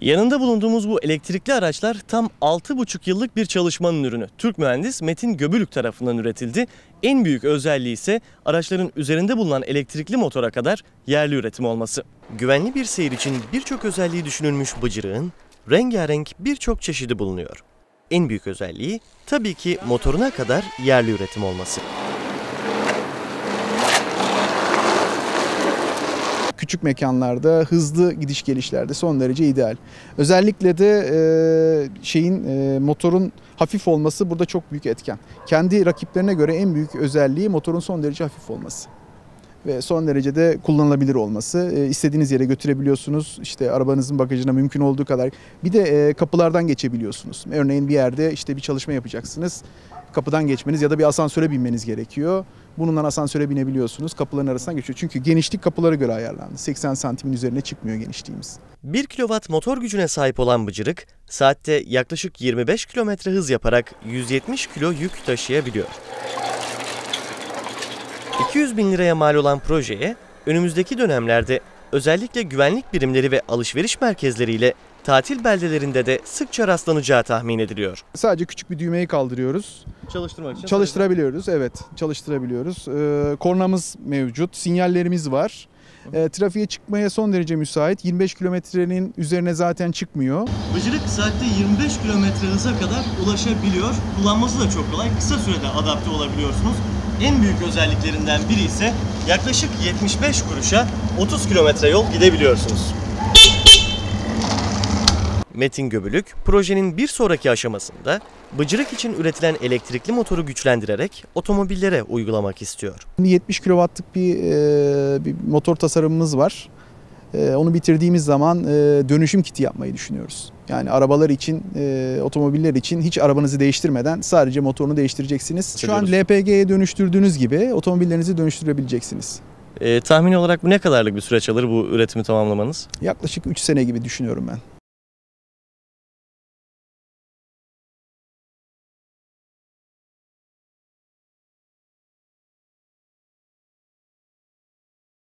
Yanında bulunduğumuz bu elektrikli araçlar tam 6,5 yıllık bir çalışmanın ürünü. Türk mühendis Metin Göbülük tarafından üretildi. En büyük özelliği ise araçların üzerinde bulunan elektrikli motora kadar yerli üretim olması. Güvenli bir seyir için birçok özelliği düşünülmüş bıcırığın rengarenk birçok çeşidi bulunuyor. En büyük özelliği tabii ki motoruna kadar yerli üretim olması. Küçük mekanlarda hızlı gidiş gelişlerde son derece ideal. Özellikle de e, şeyin e, motorun hafif olması burada çok büyük etken. Kendi rakiplerine göre en büyük özelliği motorun son derece hafif olması ve son derecede kullanılabilir olması. E, istediğiniz yere götürebiliyorsunuz. İşte arabanızın bagajına mümkün olduğu kadar. Bir de e, kapılardan geçebiliyorsunuz. Örneğin bir yerde işte bir çalışma yapacaksınız. Kapıdan geçmeniz ya da bir asansöre binmeniz gerekiyor. Bununla asansöre binebiliyorsunuz. Kapıların arasından geçiyor. Çünkü genişlik kapılara göre ayarlandı. 80 santimin üzerine çıkmıyor genişliğimiz. 1 kW motor gücüne sahip olan bıcırık saatte yaklaşık 25 km hız yaparak 170 kilo yük taşıyabiliyor. 200 bin liraya mal olan projeye önümüzdeki dönemlerde özellikle güvenlik birimleri ve alışveriş merkezleriyle tatil beldelerinde de sıkça rastlanacağı tahmin ediliyor. Sadece küçük bir düğmeyi kaldırıyoruz. Çalıştırmak için Çalıştırabiliyoruz. Evet, çalıştırabiliyoruz. Ee, kornamız mevcut, sinyallerimiz var. Ee, trafiğe çıkmaya son derece müsait. 25 kilometrenin üzerine zaten çıkmıyor. Bıcırık saatte 25 km hıza kadar ulaşabiliyor. Kullanması da çok kolay. Kısa sürede adapte olabiliyorsunuz. En büyük özelliklerinden biri ise yaklaşık 75 kuruşa 30 kilometre yol gidebiliyorsunuz. Metin Göbülük, projenin bir sonraki aşamasında bıcırık için üretilen elektrikli motoru güçlendirerek otomobillere uygulamak istiyor. 70 kW'lık bir, e, bir motor tasarımımız var. E, onu bitirdiğimiz zaman e, dönüşüm kiti yapmayı düşünüyoruz. Yani arabalar için, e, otomobiller için hiç arabanızı değiştirmeden sadece motorunu değiştireceksiniz. Şu an LPG'ye dönüştürdüğünüz gibi otomobillerinizi dönüştürebileceksiniz. Ee, tahmini olarak bu ne kadarlık bir süreç alır bu üretimi tamamlamanız? Yaklaşık 3 sene gibi düşünüyorum ben.